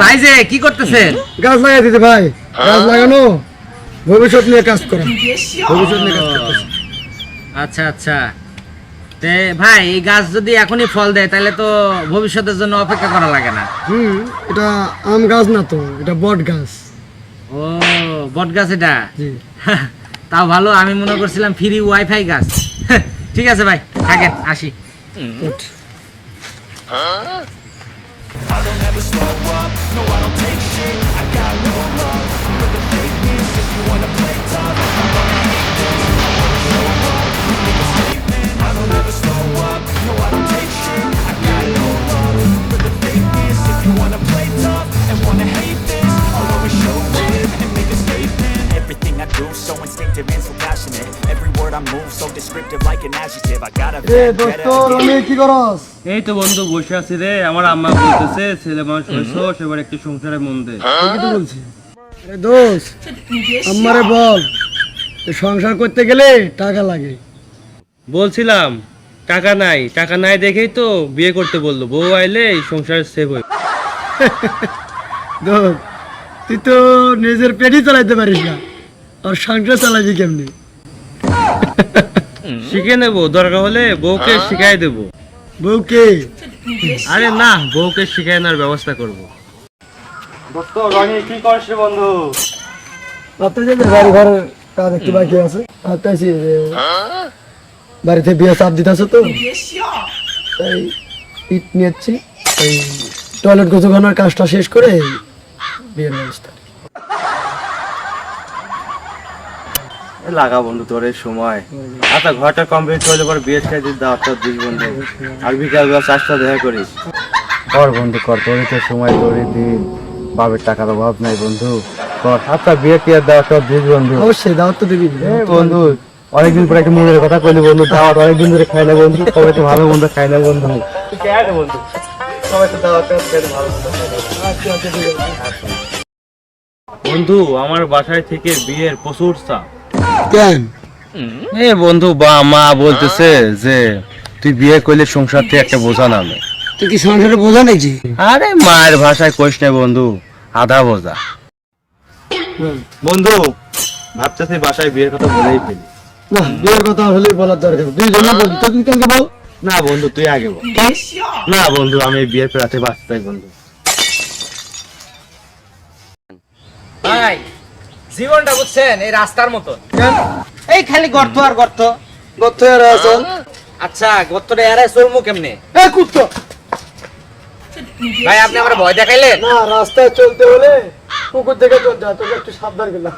ভাই যে কি করতেছেন? গাছ লাগাই দিতে ভাই। গাছ লাগানো। ভবিষ্যৎ নিয়ে কাজ করা ভবিষ্যৎ নিয়ে কাজ করতেছে আচ্ছা আচ্ছা। তে ভাই এই গাছ যদি এখনই ফল দেয় তাহলে তো ভবিষ্যতের জন্য অপেক্ষা করা লাগে না। হুম এটা আম গাছ না তো এটা বট গাছ। ও বট গাছ এটা? জি। তাও ভালো আমি মনে করছিলাম ফ্রি ওয়াইফাই গাছ। ঠিক আছে ভাই থাকেন আসি। don't ever slow up, no I don't take shit. Do so instinctive and so passionate. Every word I move so descriptive like an adjective. I got a দোস্ত রনি কি করস? এই তো বন্ধু বসে আছি রে। আমার আম্মা বলতেছে ছেলে মানুষ হয়েছ সেবার একটু সংসারে মন দে। তো বলছি। আরে দোস্ত আমারে বল সংসার করতে গেলে টাকা লাগে। বলছিলাম টাকা নাই। টাকা নাই দেখেই তো বিয়ে করতে বলল। বউ আইলে সংসার সেভ হয়ে তুই তো নিজের পেটই চালাইতে পারিস না। আর সংসার চালাবি কেমনি? শিখে নেব দরকার হলে বউকে শিখাই দেবো। বউকে? আরে না বউকে শিখাই নেওয়ার ব্যবস্থা করব। দোস্ত রনি কি করছে বন্ধু? ভাবতে যে বাড়ি ঘরের কাজ একটু বাকি আছে। ভাবতেছি যে বাড়িতে বিয়ে চাপ দিতেছে তো। তাই ইট নিয়েছি এই টয়লেট গোছানোর কাজটা শেষ করে বিয়ের ব্যবস্থা। লাগা বন্ধু তোর এই সময়। আচ্ছা ঘরটা কমপ্লিট পর বিয়ে খাই দিস দাওয়াতটা দিস বন্ধু। আর বিকাল বেলা চাষটা দেখা করিস। কর বন্ধু কর। তোরই তো সময় তোরই দিন। বাবের টাকার অভাব নাই বন্ধু। কর। আচ্ছা বিয়ে কি আর দাওয়াতটা দিস বন্ধু। অবশ্যই দাওয়াত তো দিবি। বন্ধু অনেকদিন পরে একটা মনের কথা কইলি বন্ধু। দাওয়াত অনেকদিন ধরে খাই না বন্ধু। সবাই তো ভালো মন্দ খাই না বন্ধু। বন্ধু? সবাই তো দাওয়াত ভালো বন্ধু আমার বাসায় থেকে বিয়ের প্রচুর চাপ। কেন? এ বন্ধু বা মা বলতেছে যে তুই বিয়ে করলে সংসার থেকে একটা বোঝা নামে। তুই কি সংসারে বোঝা নাকি? আরে মায়ের ভাষায় কোষ না বন্ধু আধা বোঝা। বন্ধু ভাবতেছি বাসায় বিয়ের কথা বলেই ফেলি। না বিয়ের কথা হলেই বলার দরকার। দুই জনে বলি তুই কালকে বল? না বন্ধু তুই আগে বল। না বন্ধু আমি এই বিয়ের পেরাতে বাঁচতে বন্ধু। ভাই জীবনটা বুঝছেন? এই রাস্তার মতো এই খালি গর্ত আর গর্ত। গর্ত আর আসল আচ্ছা গর্তটা এরাই চলমু কেমনে? এ কুত্তো! ভাই আপনি আমার ভয় দেখাইলেন? না রাস্তায় চলতে হলে কুকুর দেখে চলতে হয় তোকে একটু সাবধান করলাম।